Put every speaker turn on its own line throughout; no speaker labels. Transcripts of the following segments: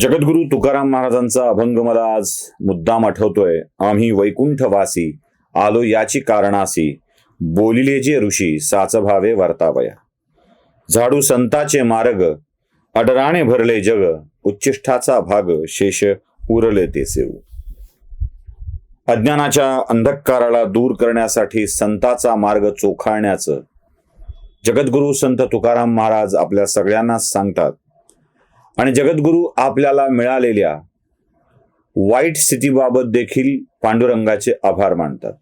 जगद्गुरु तुकाराम महाराजांचा अभंग मला आज मुद्दाम आठवतोय. आम्ही वैकुंठवासी आलो याची कारणासी बोलिले जे ऋषी साच भावे वर्तावया. झाडू संताचे मार्ग अडराणे भरले जग उच्चिष्ठाचा भाग शेष उरले ते सेऊ. अज्ञानाच्या अंधकाराला दूर करण्यासाठी संताचा मार्ग चोखाळण्याचं जगद्गुरु संत तुकाराम महाराज आपल्या सगळ्यांनाच सांगतात. आणि जगद्गुरु आपल्याला मिळालेल्या वाईट स्थितीबाबत देखील पांडुरंगाचे आभार मानतात.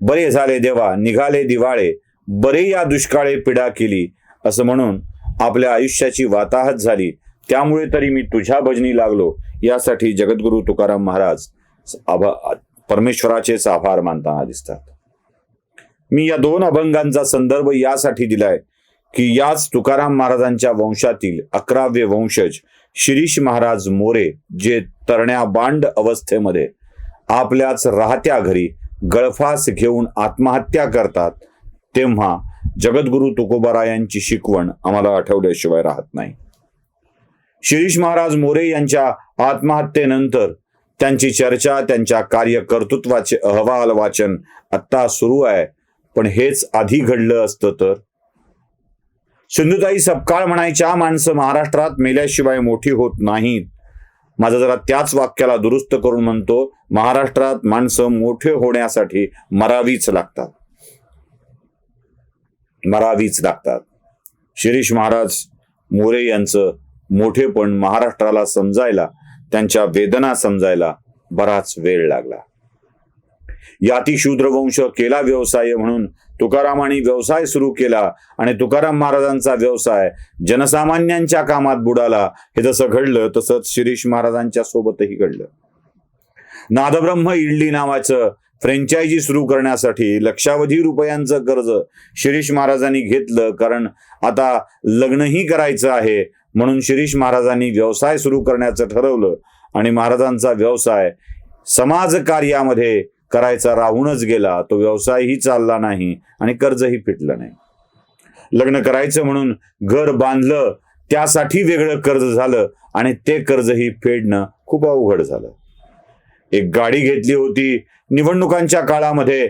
बरे झाले देवा निघाले दिवाळे बरे या दुष्काळे पिडा केली असं म्हणून आपल्या आयुष्याची वाताहत झाली. त्यामुळे तरी मी तुझ्या भजनी लागलो. यासाठी जगद्गुरु तुकाराम महाराज आभा परमेश्वराचेच आभार मानताना दिसतात. मी या दोन अभंगांचा संदर्भ यासाठी दिलाय. की याच तुकाराम महाराजांच्या वंशातील अकरावे वंशज शिरीष महाराज मोरे जे तरण्या बांड अवस्थेमध्ये आपल्याच राहत्या घरी गळफास घेऊन आत्महत्या करतात तेव्हा जगद्गुरु तुकोबारायांची शिकवण आम्हाला आठवल्याशिवाय राहत नाही. शिरीष महाराज मोरे यांच्या आत्महत्येनंतर त्यांची चर्चा त्यांच्या कार्यकर्तृत्वाचे अहवाल वाचन आत्ता सुरू आहे पण हेच आधी घडलं असतं तर? सिंधुताई सपकाळ म्हणायच्या माणसं महाराष्ट्रात मेल्याशिवाय मोठी होत नाहीत. माझं जरा त्याच वाक्याला दुरुस्त करून म्हणतो महाराष्ट्रात माणसं मोठे होण्यासाठी मरावीच लागतात. मरावीच लागतात. शिरीष महाराज मोरे यांचं मोठेपण महाराष्ट्राला समजायला त्यांच्या वेदना समजायला बराच वेळ लागला. याती शूद्रवंश केला व्यवसाय म्हणून. तुकारामांनी व्यवसाय सुरू केला आणि तुकाराम महाराजांचा व्यवसाय जनसामान्यांच्या कामात बुडाला. हे जसं घडलं तसंच शिरीष महाराजांच्या सोबतही घडलं. नादब्रह्म इडली नावाचं फ्रँचायझी सुरू करण्यासाठी लक्षावधी रुपयांचं कर्ज शिरीष महाराजांनी घेतलं कारण आता लग्नही करायचं आहे म्हणून शिरीष महाराजांनी व्यवसाय सुरू करण्याचं ठरवलं आणि महाराजांचा व्यवसाय समाज कार्यामध्ये करायचा राहूनच गेला तो व्यवसायही चालला नाही आणि कर्जही फिटलं नाही. लग्न करायचं म्हणून घर बांधलं त्यासाठी वेगळं कर्ज झालं आणि ते कर्जही फेडणं खूप अवघड झालं. एक गाडी घेतली होती निवडणुकांच्या काळामध्ये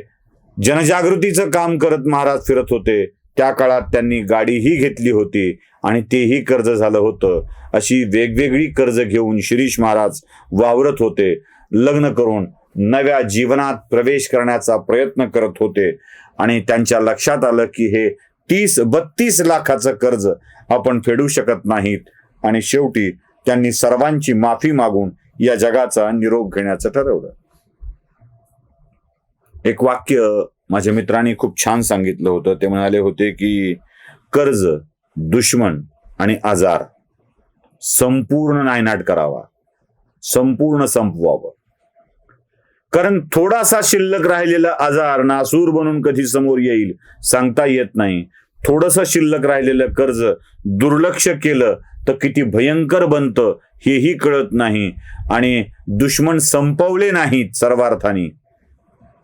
जनजागृतीचं काम करत महाराज फिरत होते. त्या काळात त्यांनी गाडीही घेतली होती आणि तेही कर्ज झालं होतं. अशी वेगवेगळी कर्ज घेऊन शिरीष महाराज वावरत होते. लग्न करून नव्या जीवनात प्रवेश करण्याचा प्रयत्न करत होते. आणि त्यांच्या लक्षात आलं की हे तीस बत्तीस लाखाचं कर्ज आपण फेडू शकत नाहीत. आणि शेवटी त्यांनी सर्वांची माफी मागून या जगाचा निरोप घेण्याचं ठरवलं. एक वाक्य माझ्या मित्रांनी खूप छान सांगितलं होतं. ते म्हणाले होते की कर्ज दुश्मन आणि आजार संपूर्ण नायनाट करावा. संपूर्ण संपवावं. कारण थोडासा शिल्लक राहिलेला आजार नासूर बनून कधी समोर येईल सांगता येत नाही. थोडस शिल्लक राहिलेलं कर्ज दुर्लक्ष केलं तर किती भयंकर बनतं हेही कळत नाही आणि दुश्मन संपवले नाहीत सर्वार्थाने.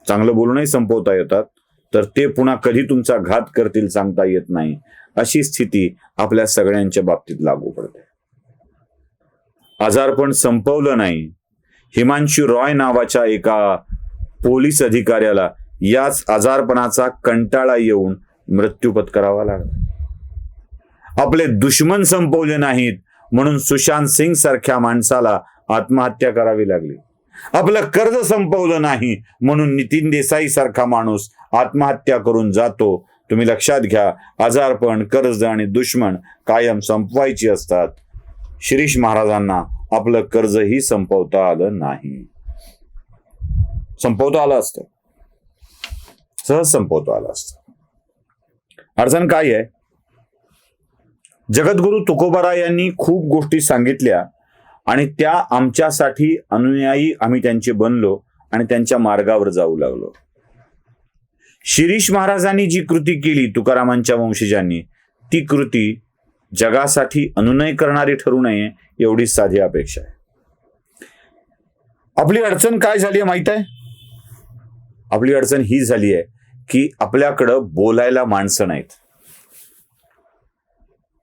चांगलं बोलूनही संपवता येतात तर ते पुन्हा कधी तुमचा घात करतील सांगता येत नाही. अशी स्थिती आपल्या सगळ्यांच्या बाबतीत लागू पडते. आजारपण संपवलं नाही हिमांशू रॉय नावाच्या एका पोलीस अधिकाऱ्याला याच आजारपणाचा कंटाळा येऊन मृत्यू पत्करावा लागला. आपले दुश्मन संपवले नाहीत म्हणून सुशांत सिंग सारख्या माणसाला आत्महत्या करावी लागली. आपलं कर्ज संपवलं नाही म्हणून नितीन देसाई सारखा माणूस आत्महत्या करून जातो. तुम्ही लक्षात घ्या आजारपण कर्ज आणि दुश्मन कायम संपवायची असतात. शिरीष महाराजांना आपलं कर्जही संपवता आलं नाही. संपवता आलं असतं. सहज संपवता आलं असतं. अडचण काय आहे? जगद्गुरु तुकोबारा यांनी खूप गोष्टी सांगितल्या आणि त्या आमच्यासाठी अनुयायी आम्ही त्यांचे बनलो आणि त्यांच्या मार्गावर जाऊ लागलो. शिरीष महाराजांनी जी कृती केली तुकारामांच्या वंशजांनी ती कृती जगासाठी अनुनय करणारी ठरू नये एवढी साधी अपेक्षा आहे. आपली अडचण काय झाली आहे माहीत आहे? आपली अडचण ही झाली आहे की आपल्याकडं बोलायला माणसं नाहीत.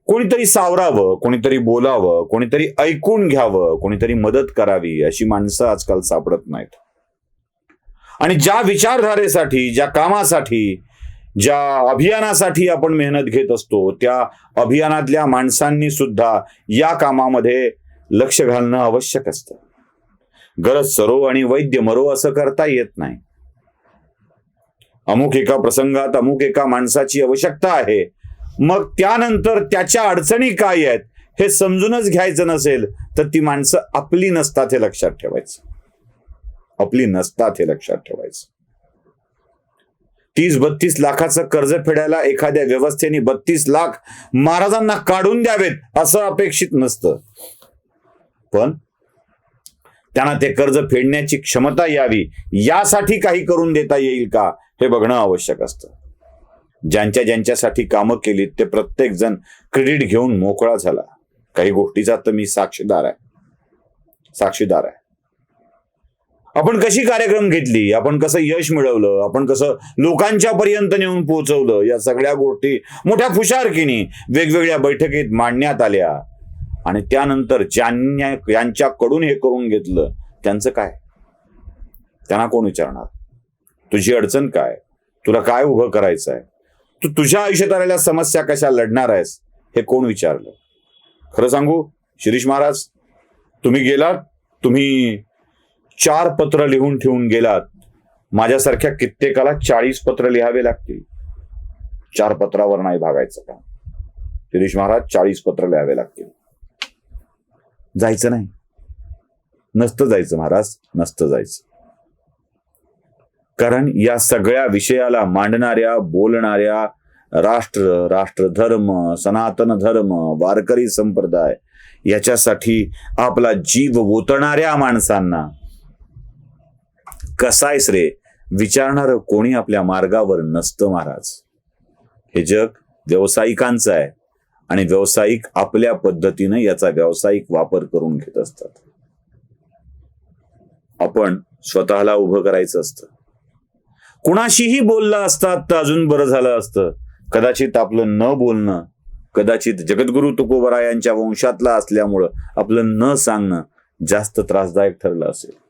कोणीतरी सावरावं कोणीतरी बोलावं कोणीतरी ऐकून घ्यावं कोणीतरी मदत करावी अशी माणसं आजकाल सापडत नाहीत. आणि ज्या विचारधारेसाठी ज्या कामासाठी ज्या अभियानासाठी आपण मेहनत घेत असतो त्या अभियानातल्या माणसांनी सुद्धा या कामामध्ये लक्ष घालणं आवश्यक असतं. गरज सरो आणि वैद्य मरो असं करता येत नाही. अमुक एका प्रसंगात अमुक एका माणसाची आवश्यकता आहे. मग त्यानंतर त्याच्या अडचणी काय आहेत हे समजूनच घ्यायचं नसेल तर ती माणसं आपली नसतात हे लक्षात ठेवायचं. आपली नसतात हे लक्षात ठेवायचं. तीस बत्तीस लाखाचं कर्ज फेडायला एखाद्या व्यवस्थेने बत्तीस लाख महाराजांना काढून द्यावेत असं अपेक्षित नसतं. पण त्यांना ते कर्ज फेडण्याची क्षमता यावी यासाठी काही करून देता येईल का हे बघणं आवश्यक असतं. ज्यांच्या ज्यांच्यासाठी कामं केलीत ते प्रत्येक जण क्रेडिट घेऊन मोकळा झाला. काही गोष्टीचा तर मी साक्षीदार आहे. साक्षीदार आहे. आपण कशी कार्यक्रम घेतली? आपण कसं यश मिळवलं? आपण कसं लोकांच्या पर्यंत नेऊन पोहोचवलं? या सगळ्या गोष्टी मोठ्या फुशारकीने वेगवेगळ्या बैठकीत मांडण्यात आल्या. आणि त्यानंतर ज्यांनी यांच्याकडून हे करून घेतलं त्यांचं काय? त्यांना कोण विचारणार? तुझी अडचण काय? तुला काय उभं करायचं आहे तू तुझ्या आयुष्यात आलेल्या समस्या कशा लढणार आहेस हे कोण विचारलं? खरं सांगू शिरीष महाराज तुम्ही गेलात तुम्ही चार पत्र लिहून ठेवून गेलात माझ्यासारख्या कित्येकाला चाळीस पत्र लिहावे लागतील. चार पत्रावर नाही भागायचं का शिरीष महाराज चाळीस पत्र लिहावे लागतील. जायचं नाही. नसतं जायचं महाराज नसतं जायचं. कारण या सगळ्या विषयाला मांडणाऱ्या बोलणाऱ्या राष्ट्र राष्ट्रधर्म सनातन धर्म वारकरी संप्रदाय याच्यासाठी आपला जीव ओतणाऱ्या माणसांना कसायस रे? विचारणार कोणी आपल्या मार्गावर नसतं महाराज. हे जग व्यावसायिकांचं आहे आणि व्यावसायिक आपल्या पद्धतीने याचा व्यावसायिक वापर करून घेत असतात. आपण स्वतःला उभं करायचं असतं. कुणाशीही बोललं असतात तर अजून बरं झालं असतं. कदाचित आपलं न बोलणं कदाचित जगद्गुरु तुकोबरा यांच्या वंशातला असल्यामुळं आपलं न सांगणं जास्त त्रासदायक ठरलं असेल.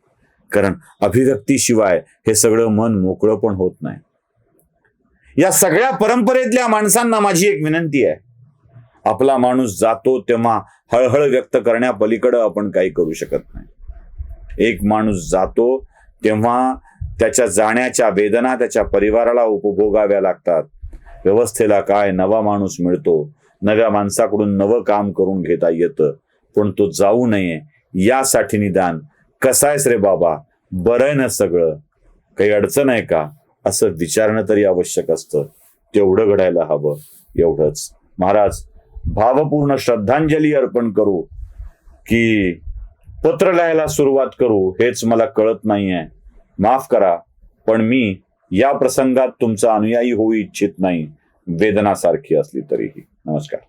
कारण अभिव्यक्तीशिवाय हे सगळं मन मोकळं पण होत नाही. या सगळ्या परंपरेतल्या माणसांना माझी एक विनंती आहे. आपला माणूस जातो तेव्हा हळहळ व्यक्त करण्यापलीकडं आपण काही करू शकत नाही. एक माणूस जातो तेव्हा त्याच्या जाण्याच्या वेदना त्याच्या परिवाराला उपभोगाव्या लागतात. व्यवस्थेला काय नवा माणूस मिळतो नव्या माणसाकडून नवं काम करून घेता येतं पण तो जाऊ नये यासाठी निदान कसा आहेस रे बाबा? बरं आहे ना सगळं? काही अडचण आहे का? असं विचारणं तरी आवश्यक असतं. तेवढं घडायला हवं एवढंच. महाराज भावपूर्ण श्रद्धांजली अर्पण करू की पत्र लिहायला सुरुवात करू हेच मला कळत नाहीये. माफ करा पण मी या प्रसंगात तुमचा अनुयायी होऊ इच्छित नाही. वेदनासारखी असली तरीही. नमस्कार.